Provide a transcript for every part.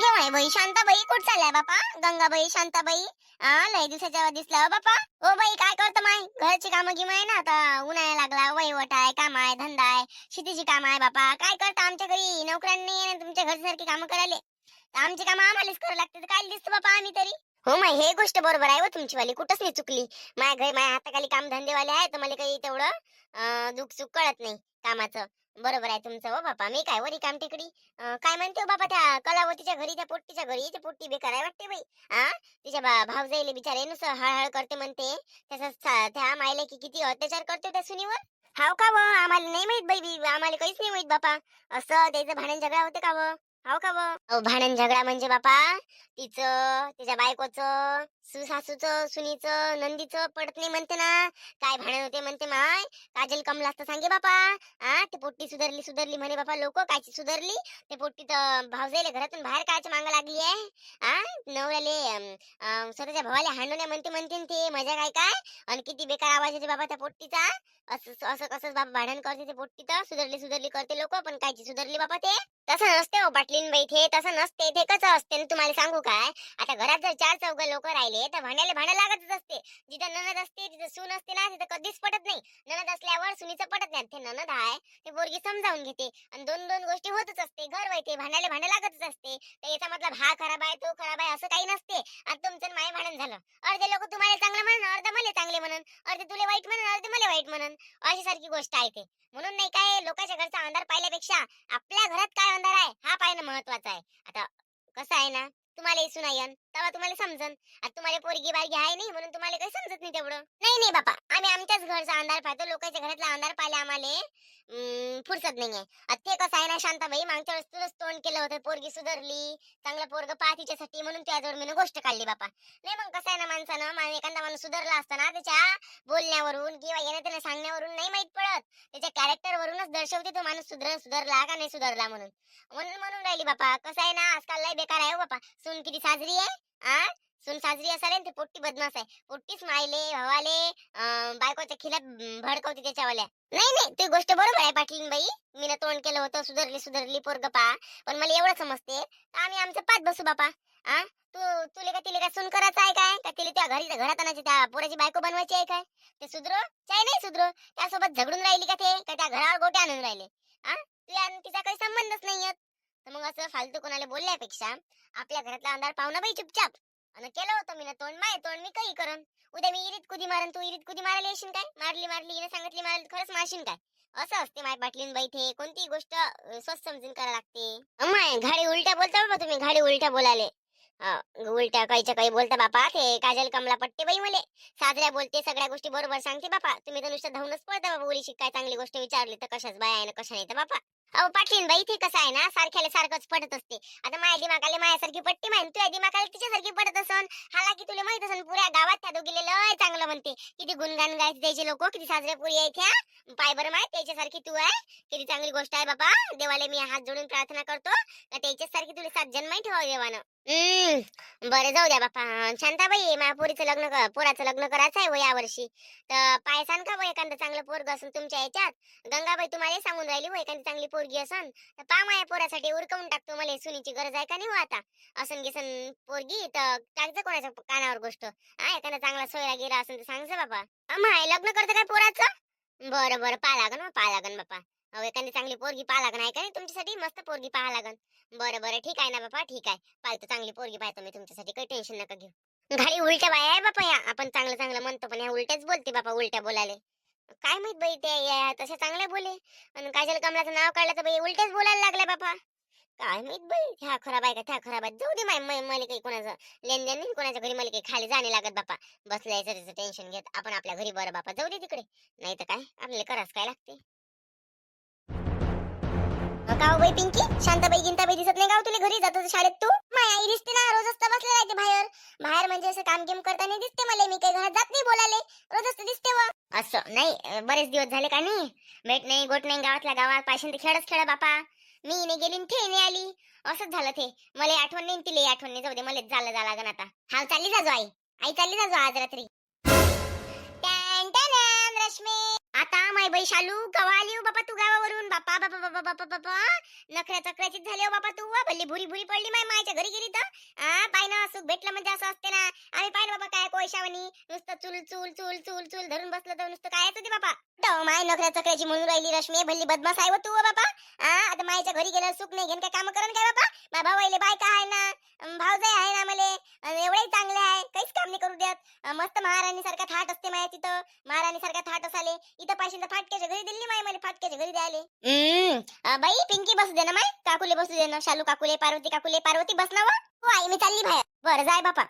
घे माय बाई. शांताबाई कुठ चाललाय बापा? गंगाबाई शांताबाई. हा लय दिवसाच्या दिसला हो बापा. ओ बाई काय करतो माय? घरची कामं गिम आहे ना आता उन्हाळा लागला वहिवट आहे काम आहे धंदा आहे शेतीची काम आहे बापा. काय करता आमच्या घरी? नोकऱ्यांनी तुमच्या घरसारखी कामं करायले. आमची कामं आम्हालाच करावं लागते काय दिसतो बापा आम्ही तरी? हो माय हे गोष्ट बरोबर आहे हो तुमची वाली कुठंच नाही चुकली? माझ्या घरी माझ्या हाताखाली काम धंदेवाले आहे तर मला काही तेवढं अं, दुःख सुख कळत नाही कामाचं. बरोबर आहे तुमचं हो बापा. मी काय वरी काम टिकडी? काय म्हणते हो बाबा त्या कलावतीच्या घरी त्या पोट्टीच्या घरी? ते पोट्टी बेकार आहे वाटते बाई. हा तिच्या बा भाव जाईल बिचारे नुसतं हळहळ करते म्हणते. तसंच त्या मायले की किती अत्याचार करते त्या सुनीवर? हाव का व? आम्हाला नाही माहीत बाई बी- आम्हाला काहीच नाही माहीत बापा. असं त्याचं भांडण झगडा होते का व? हो का व अहो, भांडण झगडा म्हणजे बापा तिचं तिच्या बायकोचं सुसासूचं सुनीचं नंदीचं पडत नाही म्हणते ना. काय भांडण होते म्हणते माय? काजल कमला असतं सांगे बापा. हा ते पोट्टी सुधारली सुधारली म्हणे बापा. लोक कायची सुधारली? ते पोट्टी तर भावजाईले घरातून बाहेर कायची मांग लागली आहे. हा नवऱ्याले अं, स्वतःच्या भावाला हांडवण्या म्हणते म्हणते ते. मजा काय काय? आणि किती बेकार आवाज येते बाबा त्या पोट्टीचा. असं असं कसं बाबा भांडण करते ते पोट्टी तर. सुधारली सुधारली करते लोक पण कायची सुधारली बापा ते? तसं नसते हो पाटलीन बाई ते तसं नसते ते कसं असते? तुम्हाला सांगू काय? आता घरात जर चार चौघ लोक राहिले तर भांड्याला भांडं लागतच असते. जिथं ननद असते तिथं सून असते ना तिथं कधीच पटत नाही. ननद असल्यावर सुनीचं पटत नाही. ते ननद आहे ते पोरगी समजावून घेते. आणि दोन दोन गोष्टी होतच असते. घर वैते भांड्याला भांडं लागतच असते. तर याचा मतलब हा खराब आहे तो खराब आहे असं काही नसते. आणि तुमचं माय भांडण झालं. अर्धे लोक तुम्हाला चांगलं म्हणून अर्धे मला चांगले म्हणून. अर्धे तुला वाईट म्हणून अर्धे मला वाईट म्हणून. अशी सारखी गोष्ट आहे ते. म्हणून नाही काय लोकांच्या घरचा अंधार पाहिल्यापेक्षा आपल्या घरात काय अंधार आहे हा पाहणं महत्वाचं आहे. आता कसं आहे ना तुम्हाला येसू नाही येन तेव्हा तुम्हाला समजन. आता तुम्हाला पोरगी बारगी आहे नाही म्हणून तुम्हाला काही समजत नाही तेवढं. नाही नाही बापा आम्ही आमच्याच घरचा अंधार पाहतो लोकांच्या घरातला अंधार पाहिले आम्हाला. फुरसत नाहीये. ते कसं आहे ना शांताबाई मागच्या वेळेस तुलाच तोंड केलं होतं पोरगी सुधारली चांगलं पोरग पहा तिच्यासाठी म्हणून त्याजवळ मी गोष्ट काढली बापा. नाही मग कसं आहे ना माणसानं एखादा माणूस सुधारला असताना त्याच्या बोलण्यावरून किंवा येण्या त्याला सांगण्यावरून नाही माहीत पडत. त्याच्या कॅरेक्टर वरूनच दर्शवते तो माणूस सुधर सुधारला का नाही सुधारला म्हणून. म्हणून म्हणून राहिली बापा. कसं आहे ना आजकाल लय बेकार आहे हो बापा. सून किती साजरी आहे आ? सून साजरी असाल ते पोट्टी बदमाश आहे. पोट्टीच मायले भावाले अं, बायकोच्या खिलात भडकवते त्याच्यावाल्या. नाही नाही ती गोष्ट बरोबर आहे पाटील बाई मी तोंड केलं होतं सुधरली सुधरली पोरग पा पण मला एवढं समजते. तर आम्ही आमचं पाच बसू बापा. आ? तू तुले का तिले का सून करायचं आहे काय? का तिले त्या घरी घरात आणायची त्या पोराची बायको बनवायची आहे काय? ते सुधरो? चाय नाही सुधरो? त्यासोबत झगडून राहिली का ते? का त्या घरावर गोटे आणून राहिले? आ? तुझ्या आणि तिचा काही संबंधच नाही तर मग असं फालतू कोणाला बोलल्यापेक्षा आपल्या घरातला अंधार पाहुणा बाई चुपचाप. आणि केलं होतं मी ना तोंड. माय तोंड मी काही करन उद्या मी इरीत कुदी मारन तू इरीत कुदी मारायला येशील काय? मारली मारली हिने सांगितली मारली खरंच मारशील काय? असं असते माय पाटलीन बैठे कोणती गोष्ट स्वस्त समजून करायला लागते. अम्मा घाडी उलट्या बोलता बाबा तुम्ही? घाडी उलट्या बोलाले उलट्या काहीच्या काही बोलता बापा ते काजल कमला पट्टे बाई मले साजऱ्या बोलते सगळ्या गोष्टी बरोबर सांगते बापा. तुम्ही तर नुसतं धावूनच पळता बाबा बोलीशी काय चांगली गोष्ट विचारली तर कशाच बाय आहे ना कशा नाही तर बापा. अहो पाटलीन बाई ते कसं आहे ना सारख्याला सारखंच पडत असते. आता माझ्या दिमागाला माझ्यासारखी पट्टी माहिती तुझ्या दिमागाला तिच्यासारखी पडत असन. हाला की तुला माहीत असन पुऱ्या गावात त्या दोघीले लय चांगलं म्हणते. किती गुणगान गायचे त्याचे लोक किती साजरे पुरी आहेत त्या पाय बरं माय त्याच्यासारखी तू आहे. किती चांगली गोष्ट आहे बाबा देवाला मी हात जोडून प्रार्थना करतो. का त्याच्यासारखी तुला सात जन्मही ठेवा देवानं. हम्म बरं जाऊ द्या बापा. शांताबाई माझ्या पोरीचं लग्न कर पोराचं लग्न करायचं आहे या यावर्षी. तर पायसान का हो एखादं चांगलं पोरग असून तुमच्या याच्यात गंगाबाई तुम्हाला सांगून राहिली वय एखादी चांगली पोरगी असन तर पा माया पोरासाठी उरकवून टाकतो मला सुनीची गरज आहे का नाही हो आता? असन गिसन पोरगी तर टाकचं कोणाच्या कानावर गोष्ट. हा एखादा चांगला सोयरा गिरा असेल तर सांगचं बाबा माय लग्न करतं काय पोराचं? बरं बरं पा लागन हो, पा लागन बापा. अहो एखादी चांगली पोरगी पाहा लागण आहे का नाही तुमच्यासाठी? मस्त पोरगी पाहा लागन. बरं बरं ठीक आहे ना बापा ठीक आहे. पाहतो चांगली पोरगी पाहतो मी तुमच्यासाठी काही टेन्शन नका घेऊ. घरी उलट्या बाया आहे बापा या. आपण चांगलं चांगलं म्हणतो पण ह्या उलट्याच बोलते बापा उलट्या बोलायला. काय माहीत बाई ते या तसे चांगले बोले. आणि काजल कमलाचं नाव काढलं तर बाई उलट्याच बोलायला लागल्या बापा. काय माहीत बाई ह्या खराब आहे का त्या खराब आहे. जाऊ दे माय मला काही कोणाचं लेनदेन नाही कोणाच्या घरी मला काही खाली जाणे लागत बापा. बसल्याचं त्याचं टेन्शन घेत आपण आपल्या घरी बरं बापा. जाऊ दे तिकडे. नाही तर काय आपल्याला कराच काय लागते? का हो बाई पिंकी? शांताबाई गिंताबाई दिसत नाही गाव हो तुला घरी? जातो शाळेत तू? माया आई दिसते ना रोज असता बसले राहते बाहेर. बाहेर म्हणजे असं काम गेम करताना दिसते मला. मी काही घरात जात नाही बोलाले रोज असतं दिसते व. असं नाही बरेच दिवस झाले का नाही? भेट नाही गोट नाही गावातल्या गावात पाशन ते खेळच खेळा बापा. मी इने गेली थे इने आली. असंच झालं ते. मला आठवण नाही तिले तिला आठवण नाही. जाऊ दे मला झालं जा लागन आता. हा चालली जाजो आई. आई चालली जाजो आज रात्री. रश्मी. आता माय बाई शालू कवा आली हो बापा तू गावावरून? बापा बापा बापा बापा बापा. नखऱ्या चक्राचीच झाली हो बापा तू. भल्ली भुरी भुरी पडली माय मायच्या घरी गेली तर. आ पाय ना सुख भेटलं म्हणजे असं असते ना. आम्ही पाहिलं बाबा काय कोयशावणी नुसतं चूल चूल चूल चूल चूल धरून बसलं तर नुसतं काय येतं ते बापा. तो माय नखऱ्या चक्राची म्हणून राहिली रश्मी भल्ली बदमाश आहे हो तू हो बापा. आ आता मायच्या घरी गेलं सुख नाही घेऊन काय काम करून काय बापा? माझ्या भावाईले बायका आहे ना. अं, आहे ना मले. अन् एवढेही चांगले आहे. काहीच काम नाही करू देत. मस्त महाराणी सारखा थाट असते माया तिथं. महाराणी सारखा थाट असाले. इथं पाहिजे तर फाटक्याच्या घरी दिली माय मला फाटक्याच्या घरी द्यायले. बाई पिंकी बसू दे ना माय काकुले बसू दे ना शालू काकुले पार्वती काकुले पार्वती बस ना व. हो आई मी चालली बाहेर. बरं जाय बापा.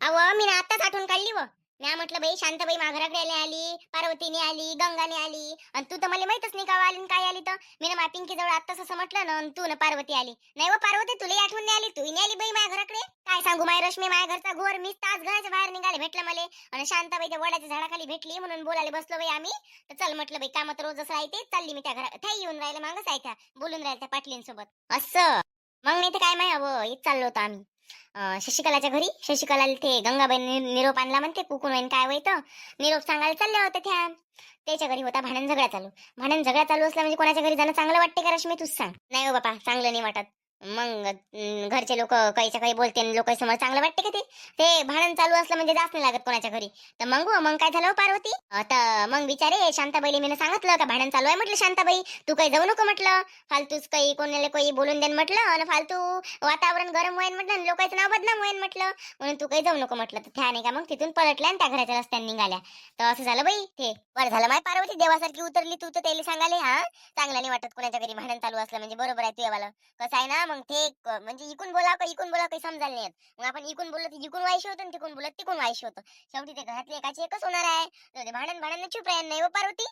अव मी ना आत्ताच आठवण काढली व. म्या म्हटलं बाई शांताबाई माघराकडे आली आली पार्वतीने आली गंगाने आली. आणि तू तर मला माहितच नाही का आली काय आली तर. मी ना मा पिंकी जवळ आत्ताच असं म्हटलं ना आणि तू ना पार्वती आली. नाही व पार्वती तुला आठवण नाही आली? तू नाही आली बाई माझ्या घराकडे काय सांगू माय रश्मी माझ्या घरचा घोर मी तास घराच्या बाहेर निघाले भेटलं मला. आणि शांताबाईच्या वडाच्या झाडाखाली भेटली म्हणून बोलायला बसलो बाई आम्ही. तर चल म्हटलं बाई कामात रोजच राहते. चालली मी त्या घरा थाई येऊन राहिले मागच आहे त्या बोलून राहिले त्या पाटलींसोबत. असं. मग नाही तर काय माय अव चाललो होतो आम्ही. शशिकलाच्या घरी. शशिकला ते गंगाबाई निरोप आणला म्हणते कुकून वैन काय होईत निरोप सांगायला चालले होते त्या. त्याच्या घरी होता भांडण झगडा चालू. भांडण झगडा चालू असला म्हणजे कोणाच्या घरी जाणं चांगलं वाटते का रश्मी? तूच सांग. नाही हो बापा चांगलं नाही वाटत. मग घरचे लोक काहीच्या काही बोलते लोक समोर चांगलं वाटते का ते? ते भांडण चालू असलं म्हणजे जास्त नाही लागत कोणाच्या घरी. तर मग हो, मग काय झालं हो पार्वती? आता मग विचारे शांताबाईला मी सांगितलं का भांडण चालू आहे म्हटलं शांताबाई. तू काही जाऊ नको म्हटलं. फालतूच काही कोणाला काही बोलून देन म्हटलं आणि फालतू वातावरण गरम होईन म्हटलं आणि लोकांचं नाव बदनाम होईन म्हटलं. म्हणून तू काही जाऊ नको म्हटलं. तर त्या नाही का मग तिथून पलटल्या आणि त्या घराच्या रस्त्याने निघाल्या. तर असं झालं बाई ते बरं झालं माय पार्वती. देवासारखी उतरली तू तर त्याला सांगाले हा चांगलं नाही वाटत कोणाच्या घरी भांडण चालू असलं म्हणजे बरोबर आहे तू कसं आहे ना मग ते म्हणजे इकून बोला का इकून बोला काही समजायला नाही मग आपण इकून बोललो तर इकून व्हायशी होतं तिकून बोलत तिकून व्हायशी होतं. शेवटी ते घरातले एकाचे एकच होणार आहे. भांडण भांडण चुप राहील नाही हो, पार्वती.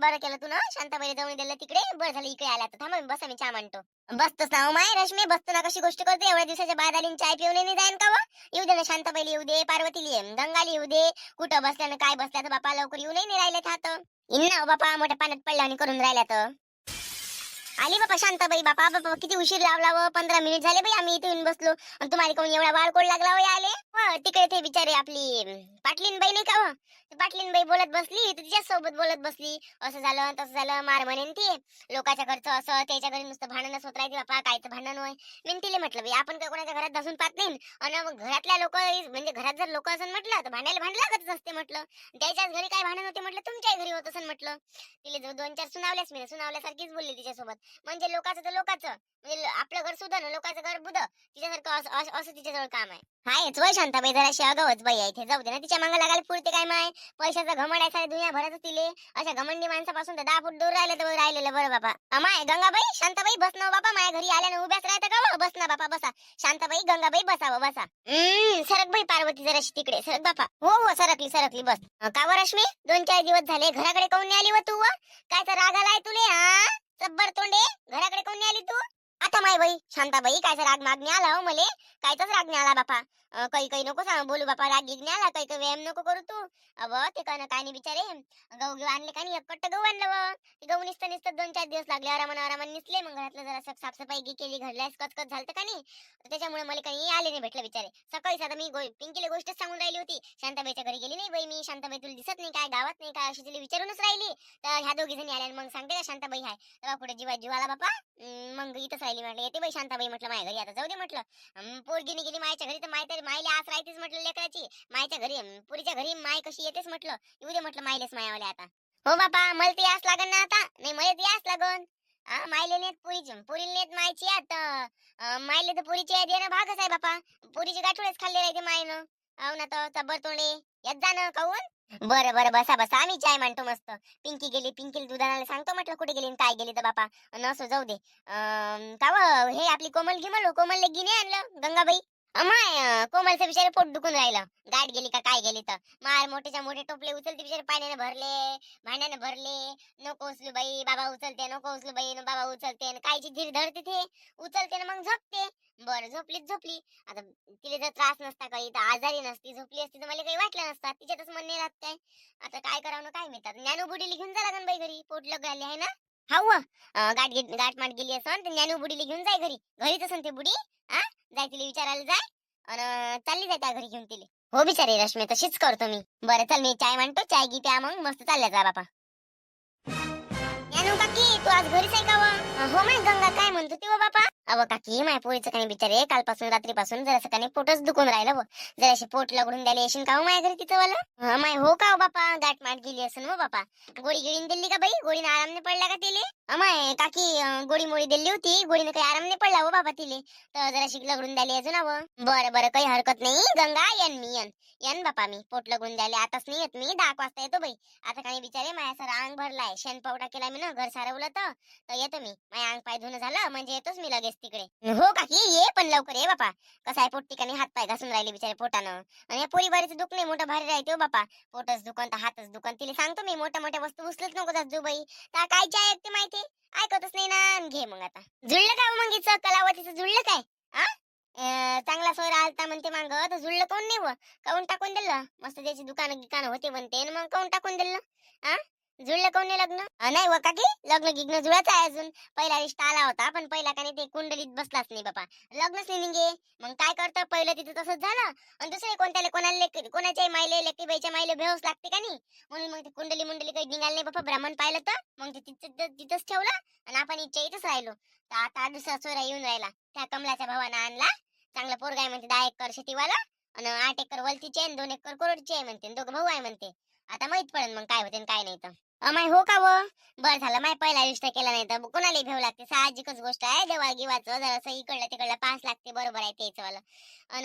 बरं केलं तू ना शांताबाई जाऊन दिलं तिकडे. बरं झालं इकडे आला तर थांबा बस बसा मी चहा म्हणतो बसतोच ना हो, माय रश्मी बसतो ना कशी गोष्ट करते एवढ्या दिवसाच्या बाद आली चाय पिऊन नाही जाईन का हो? येऊ दे ना शांताबाईला येऊ दे पार्वतीला गंगाली येऊ दे. कुठं बसल्यानं काय बसल्या तर बापा लवकर येऊ नाही राहिले हात इन्ना बापा मोठ्या पाण्यात पडला आणि करून राहिल्या तर. आली बापा शांताबाई बापा बापा किती उशीर लावला व पंधरा मिनिट झाले बाई आम्ही इथे येऊन बसलो. आणि तुम्हाला कोण एवढा वाळ कोड लागला व आले? व तिकडे ते बिचारे आपली पाटलीन बाई नाही का हो? व पाटलीन बाई बोलत बसली तर सोबत बोलत बसली. असं झालं तसं झालं मार म्हणेन ती. लोकांच्या घरचं असं त्याच्या घरी नुसतं भांडणच होत राहते बापा काय तर भांडण होय. मी तिला म्हटलं बाई आपण काय कोणाच्या घरात बसून पाहत नाही. आणि मग घरातल्या लोक म्हणजे घरात जर लोक असं म्हटलं तर भांडायला भांड लागतच असते म्हटलं. त्याच्याच घरी काय भांडण होते म्हटलं तुमच्याही घरी होत असं म्हटलं. तिला दोन चार सुनावल्याच मी सुनावल्यासारखीच बोलली तिच्यासोबत. म्हणजे लोकांचं तर लोकांचं. म्हणजे आपलं घर सुद्धा ना लोकांचं घर बुध तिच्यासारखं असं- तिच्याजवळ काम आहे. हायच वय शांताबाई जराशी अगवच बाई आहे इथे. जाऊ दे ना तिच्यामागे लागायला पुरते काय माय? पैशाचा घमंड आहे सारे दुनिया भरत तिले. अशा घमंडी माणसापासून तर दहा फूट दूर राहिलं तर राहिलेलं बरं बापा अमाय गंगाबाई शांताबाई बस ना हो बापा माझ्या घरी आल्यानं उभ्याच राहतं का हो? बस ना बापा बसा. शांताबाई गंगाबाई बसावं हो, बसा. हम्म सरक बाई पार्वती जराशी तिकडे. सरक बापा. हो हो सरकली सरकली बस. का व रश्मी? दोन चार दिवस झाले. घराकडे काऊन नाही आली व तू व? काय तर राग आलाय तुले हा सब्बर तोंडे घराकडे कोण नाही आली तू आता माय बाई शांताबाई कायचा राग मागणी आला हो मले? कायचाच राग नाही आला बापा. काही काही नको सांग बोलू बापा राग गिग नाही आला काही काही व्यायाम नको करू तू. अव ते काय ना काय नाही बिचारे. गहू घेऊ आणले का नाही? एक गहू आणलं व. गहू निसतं निसतं दोन चार दिवस लागले आरामान आरामान निसले. मग घरातलं जरा सा- साफसफाई गी केली घडल्यास कचकच झालं का नाही? त्याच्यामुळे मला काही आले नाही भेटलं बिचारे. सकाळी साधा मी पिंकीला गोष्टच सांगून राहिली होती. शांताबाईच्या घरी गेली नाही बाई मी. शांताबाई तुला दिसत नाही काय गावात नाही काय अशी तिला विचारूनच राहिली. तर ह्या दोघी जणी आल्या मग सांगते का शांताबाई हाय? तेव्हा पुढे जीवा जीवाला बापा. मग इथंच राहिली म्हटलं येते बाई शांताबाई म्हटलं माझ्या घरी आता जाऊ दे म्हटलं. पोरगीने गेली मायच्या घरी तर माय तरी मायला आस राहतेच म्हटलं लेकराची. मायच्या घरी पुरीच्या घरी माय कशी येतेच म्हटलं. येऊ दे म्हटलं मायलेच मायावले आता. हो बापा मला ते यास लागन ना आता. नाही मला ते यास लागन. हा मायले नेत पुरीची पुरीला नेत मायची आता. मायले तर पुरीची याद येणं भागच आहे बापा. पुरीची गाठोडेच खाल्ले राहते मायनं. हो ना तर चबर तोंडे येत जाणं काऊन बरं बरं बसा बसा. आम्ही चाय म्हणतो मस्त. पिंकी गेली पिंकीला दुधानाला सांगतो म्हटलं कुठे गेली आणि काय गेली तर बापा. नसो जाऊ दे. अं, का हे आपली कोमल गिमल हो, कोमलले गिने आणलं. गंगाबाई. माय कोमलचं बिचारे पोट दुखून राहिलं. गाठ गेली का काय गेली तर? मार मोठेच्या मोठे टोपले उचलते बिचारे पाण्याने भरले भांड्याने भरले. नको उचलू बाई बाबा उचलते नको उचलू बाई बाबा उचलते कायची धीर धरते ते. उचलते ना मग झोपते. बरं झोपलीच झोपली. आता तिला जर त्रास नसता काही तर आजारी नसती झोपली असती तर मला काही वाटलं नसतं. तिच्यातच मन नाही राहत काय. आता काय करावं काय मिळतात? ज्ञानू बुडीला घेऊन जा लागन बाई घरी. पोट लागले आहे ना? हा गाठ गाठ माठ गेली असन तर ज्ञानू बुडीला घेऊन जाय घरी. घरीच असन ते बुडी हा जाय तिला विचारायला जाय आणि चालली जाय त्या घरी घेऊन तिले. हो बिचारी रश्मी तशीच करतो मी. बरं चल मी चाय म्हणतो चाय गी त्या मग मस्त चालल्या जा बापा. यानू तू आज घरीच आहे का हो माय गंगा काय म्हणतो ती हो बापा? अव काकी माय पोळीचं काही बिचारे कालपासून रात्रीपासून जरासं काही पोटच दुखून राहिलं व जराशी पोट लगडून द्यायला येशील का हो माय घरी तिचं वाला? हा, माय हो का हो बापा? गाठ माठ गेली असेल हो बापा. गोळी गिळीन दिली का बाई? गोळीनं आराम नाही पडला का तिले? अमाय काकी गोळी मोळी दिली होती. गोळीनं काही आराम नाही पडला हो बाबा तिले. तर जराशी लगडून द्यायला अजून हवं बरं बरं काही हरकत नाही. गंगा येन मी येन. येन बापा मी. पोट लगून द्यायला आताच नाही येत मी. दहा वाजता येतो बाई. आता काही बिचारे माझ्या सर अंग भरलाय. शेण पावडा केला मी ना घर सारवलं तर. तर येतो मी. माझ्या अंग पाय धुणं झालं. म्हणजे येतोच मी लगेच. तिकडे. हो काकी ये पण लवकर ये बापा. कसं आहे पोट ठिकाणी हात पाय घासून राहिले बिचारे पोटानं. आणि या पोरी बारीचं दुख नाही मोठं भारी राहते हो बापा. पोटच दुकान तर हातच दुकान तिला सांगतो मी मोठ्या मोठ्या वस्तू उचलत नको जात बाई तर काय चाय ते माहिती? ऐकतच नाही ना. घे मग आता. जुळलं का हो मग हिचं? कलावतीचं जुळलं काय? आ? चांगला सोयरा आलता म्हणते मांग तर जुळलं कोण नाही व? काऊन टाकून दिलं? मस्त त्याची दुकान गिकान होते म्हणते न मग काऊन टाकून दिलं? आ? जुळलं कोण नाही लग्न? नाही व काकी लग्न गिग्न जुळायचं आहे अजून. पहिला रिश्ता आला होता पण पहिला का नाही ते कुंडलीत बसलाच नाही बापा. लग्नच नाही निघे. मग काय करतं? पहिलं तिथं तसंच झालं. आणि दुसरे कोणत्याला कोणाला कोणाच्या कोणाच्याही मायले लेकी बाईच्या मायले भेवच लागते का नाही म्हणून मग ते कुंडली मुंडली काही निघाली नाही बापा ब्राह्मण पाहिलं तर. मग ते तिथं तिथंच ठेवलं. आणि आपण इच्छा इथंच राहिलो. तर आता दुसरा सोयरा येऊन राहिला. त्या कमलाच्या भावानं आणला. चांगला पोरगा आहे म्हणते दहा एकर शेतीवाला. आणि आठ एकर वलतीचे आहे आणि दोन एकर कोरडची आहे म्हणते. आणि दोघं भाऊ आहे म्हणते. आता माहीत पडेल मग काय होते काय नाही तर. अमाय हो का व? बर झालं माय पहिला रिश्ता केला नाही तर. कोणाला भेव लागते साहजिकच गोष्ट आहे. देवा गिवाचं जरासं इकडलं तिकडलं पास लागते बरोबर आहे तेच वाला. अन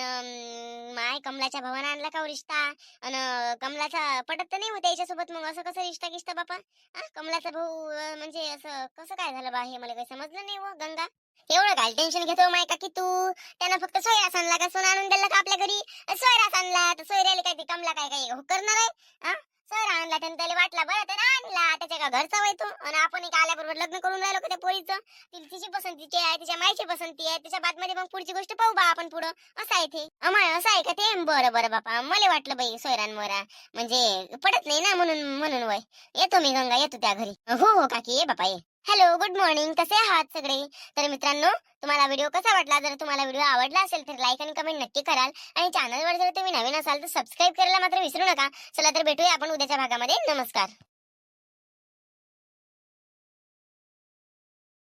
माय कमलाच्या भावानं आणला का हो रिश्ता? अन कमलाचा पटत तर नाही होत याच्यासोबत मग असं कसं रिश्ता किश्ता बापा? हा कमलाचा भाऊ म्हणजे असं कसं काय झालं बा हे मला काही समजलं नाही व गंगा? एवढं काय टेन्शन घेतो माय का की तू? त्यानं फक्त सोयरास आणला का? सोनं आणून दिला का आपल्या घरी? सोयरास आणला तर सोयऱ्याला काय ते कमला काय काय हो करणार आहे हा सर आणला त्यानं त्याला वाटला बरं त्यानं आणला. त्याच्या का घरचा वय तो. आणि आपण एक आल्याबरोबर लग्न करून राहिलो का त्या पोरीचं? तिला तिची पसंतीची आहे तिच्या माईची पसंती आहे. त्याच्या बातमध्ये मग पुढची गोष्ट पाहू बा आपण पुढं. असं आहे ते. अमाय असं आहे का ते? बरं बरं बापा. मला वाटलं बाई सोयरान मोरा. म्हणजे पडत नाही ना म्हणून म्हणून वय. येतो मी गंगा येतो त्या घरी. हो हो काकी ये बापा ये. हॅलो गुड मॉर्निंग कसे आहात सगळे? तर मित्रांनो तुम्हाला व्हिडिओ कसा वाटला? जर तुम्हाला व्हिडिओ आवडला असेल तर लाईक आणि कमेंट नक्की कराल. आणि चॅनलवर जर तुम्ही नवीन असाल तर सबस्क्राईब करायला मात्र विसरू नका. चला तर भेटूया आपण उद्याच्या भागामध्ये. नमस्कार.